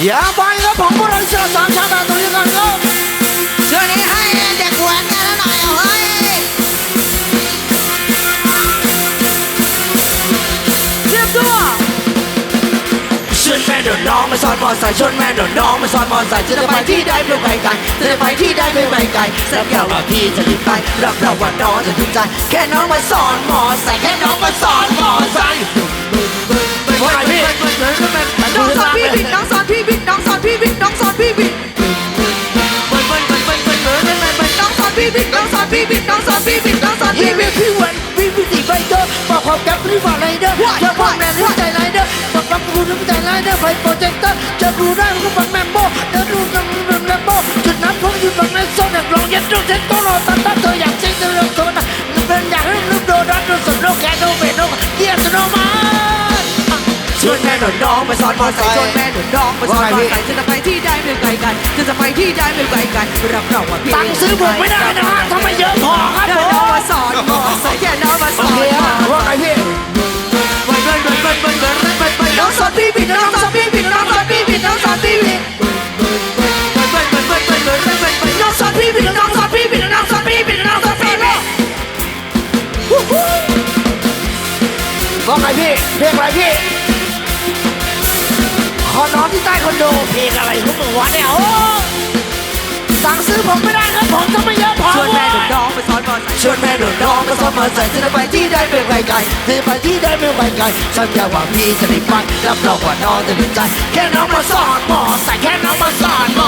อย่าไปครับผมพวกเราเชื่อสามชาติตรงนี้กันครับช่วงนี้ให้เด็กแว้นกันแล้วหน่อยเอาเฮ้ยเตรียมตัวชวนแม่เดินน้องมาสอนมอไซค์ชวนแม่เดินน้องมาสอนมอไซค์จะได้ไปที่ใดไม่ไปไกลจะได้ไปที่ใดไม่ไปไกลแซ่บแก้วว่าพี่จะรีบไปรับรองว่าน้องจะถึงใจแค่น้องมาสอนมอไซค์แค่น้องมาสอนมอไซค์ บิดน้องสอนพี่บิดน้องสอนพี่บิดน้องสอนพี่พี่บิพี่ดพี่วันพี่พี่ตีไฟเดอร์บอกความกับรีบอะไรเด้อเจอพ่อแม่รู้ใจไรเด้อบอกฟังกูรู้ใจไรเด้อไฟโปรเจคเตอร์จะดูได้มันก็ฟังแมมโบเดินดูน้ำน้ำแมมโบจุดนั้นผมอยู่ฝั่งในโซนอยากลองยัดดูเซ็ตโตโรตันตันเธออยากซิงเธอเรื่องโซนนะเป็นอยากให้ลูกโดรัดดูสมโลกแกโนเมโนเยียสโนมา ชวนแม่หน่อยน้องมาสอนมอไซค์ชวนแม่หน่อยน้องมาสอนมอไซค์จะไปที่ใดไม่ไกลกัน จะไปที่ใดไม่ไกลกันรับรองว่าพี่ตังค์ซื้อผมไม่ได้นะฮะทำไมเยอะพอครับแค่ผมน้องมาสอนมอใส่แค่น้องมาสโออนเคฮะว่าไงพี่น้องสอนพี่บิดน้องสอนพี่บิดน้องสอนพี่บิดน้องสอนพี่บิดน้องสอนพี่บิดน้องสอนพี่บิดน้องสอนพี่บิดน้องสอนพี่บิดว่าไงพี่เพลงอะไรพี่ข อนอนที่ใต้คอนโดเพลงอะไรของมึงวะเนี่ยโอ้สั่งซื้อผมไม่ได้ครับผมทำไมเยอะพอชวนแม่กับน้องไปสอนมอใส่ชวนแม่หนุนน้องมาซ้อมมาใส่จะได้ไปที่ใดไม่ไปไกลจะไปที่ใดไม่ไปไกลสัญญาว่าพี่จะได้ไปรับรองว่าน้องจะดีใจ แค่น้องมาสอนมอใส่แค่น้องมาสอนม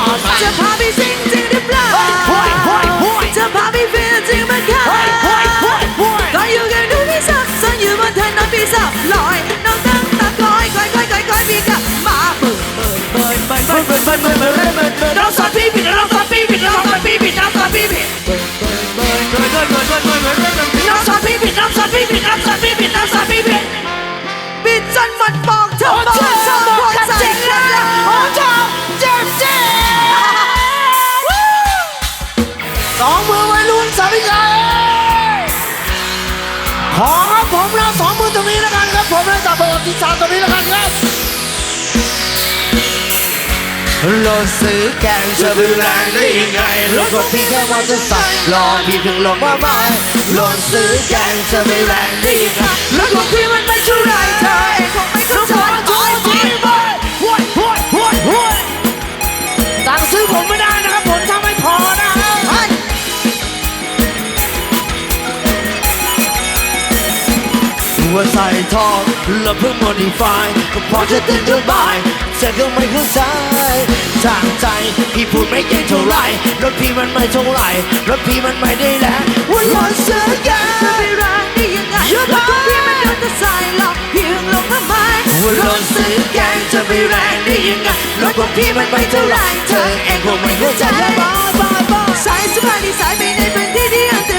อครับผมนะสองมือตรงนี้แล้วกันครับผมและจับเบอร์ติศาสตร์ตรงนี้แล้วกันครับรถซื้อแกงจะดูแรงได้ยังไงรถก็พี่แค่มอเตอร์ไซค์รอพี่ถึงลงมาใหม่รถซื้อแกงจะไม่แรงได้ยังไงรถของ หัวใส่ทองแล้วเพิ่งโมดิฟายก็พอจะเต้นเดินบายแต่ก็ไม่เข้าใจทางใจพี่พูดไม่เก่งเท่าไรรถพี่มันไม่เท่าไรรถพี่มันไม่ได้แรงว่ารถเสือยาจะไปรักได้ยังไงหยุดรถของพี่มันโดนตะสายหลอกเพียงลงมาไหมว่ารถเสือแกงจะไปแรงได้ยังไงรถของพี่มันไม่เท่าไรเธอเองคงไม่เข้าใจบายบายบายสายสบายดีสายไปในพื้นที่ที่อันต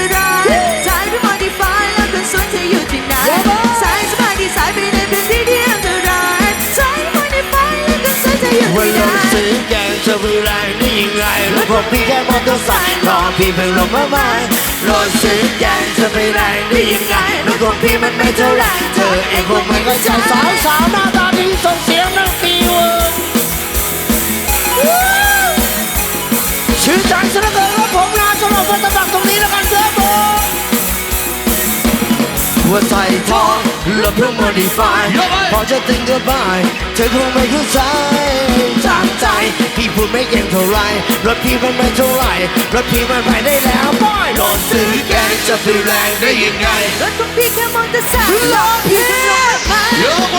พี่แค่มอเตอร์ไซค์รอพี่เพิ่งลงมาใหม่รถซื้อแกงจะไปแรงได้ยังไงรถของพี่มันไม่เท่าไรเธอเองคงไม่เข้าใจสาวสาวหน้าตาดีส่งเสียงนังตีเวิร์ชื่อใจซะเหลือเกินครับผมนะสำหรับวันตำหนักตรงนี้แล้วกันครับผมหัวใจทองแล้วเพิ่งโมดิฟายพอจะตึงก็บายเธอคงไม่เข้าใจทางใจพี่พู ดไม่เก่งเท่าไรรถพี่มันไม่เท่าไรรถพี่มันไม่ได้แล้วบอยรถซื้อแกงจะไปแรงได้ยังไงรถของพี่แค่มอเตอร์ไซค์หลอกเพียงลงมาไหม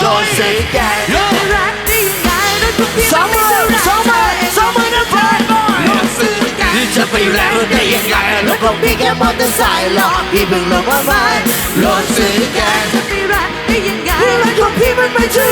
รถซื้อแกงจะไปรักได้ยังไงรถของพี่สมัอนงไม่มือเท่าไหร่สองมือสองมือนะบอยบอยรถซื้อแกงจะไปแรงได้ยังไงรถของพี่แค่มอเตอร์ไซค์หรอกพี่เพิ่งลงมาใหม่รถซื้อแกงจะไปรักได้ยังไงรถของพี่มันไม่ใช่